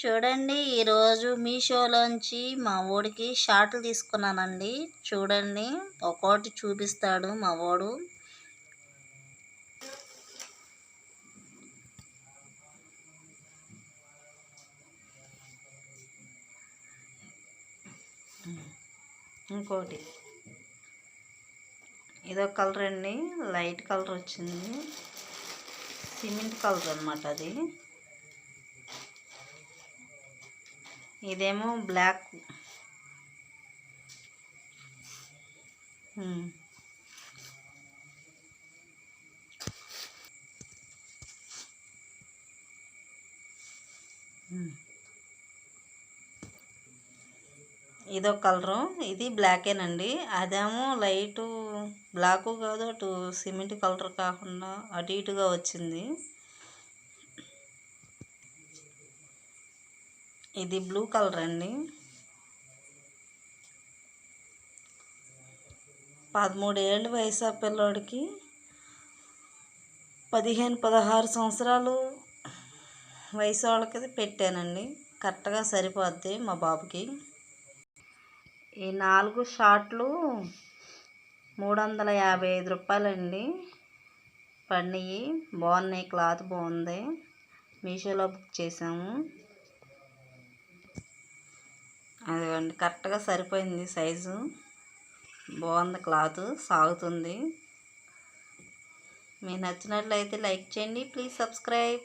చూడండి ఈరోజు మీషోలోంచి మా ఓడికి షార్ట్లు తీసుకున్నానండి. చూడండి ఒక్కోటి చూపిస్తాడు మా ఓడు ఇంకోటి. ఇదొక కలర్ అండి లైట్ కలర్ వచ్చింది. సిమెంట్ కలర్ అనమాట అది. ఇదేమో బ్లాక్. ఇదో ఇదొక కలరు ఇది బ్లాకేనండి. అదేమో లైటు బ్లాకు కాదు అటు సిమెంట్ కలర్ కాకుండా అటు ఇటుగా వచ్చింది. ఇది బ్లూ కలర్ అండి. పదమూడు ఏళ్ళు వయసు ఆ పిల్లోడికి. పదిహేను పదహారు సంవత్సరాలు వయసు వాళ్ళకి పెట్టానండి. కరెక్ట్గా సరిపోద్ది మా బాబుకి. ఈ నాలుగు షార్ట్లు మూడు వందల యాభై ఐదు రూపాయలండి. పడినాయి. బాగున్నాయి. క్లాత్ బాగుంది. మీషోలో బుక్ చేసాము అదిగోండి కరెక్ట్గా సరిపోయింది సైజు. బాగుంది క్లాత్ సాగుతుంది. మీకు నచ్చినట్లయితే లైక్ చేయండి ప్లీజ్ సబ్స్క్రైబ్.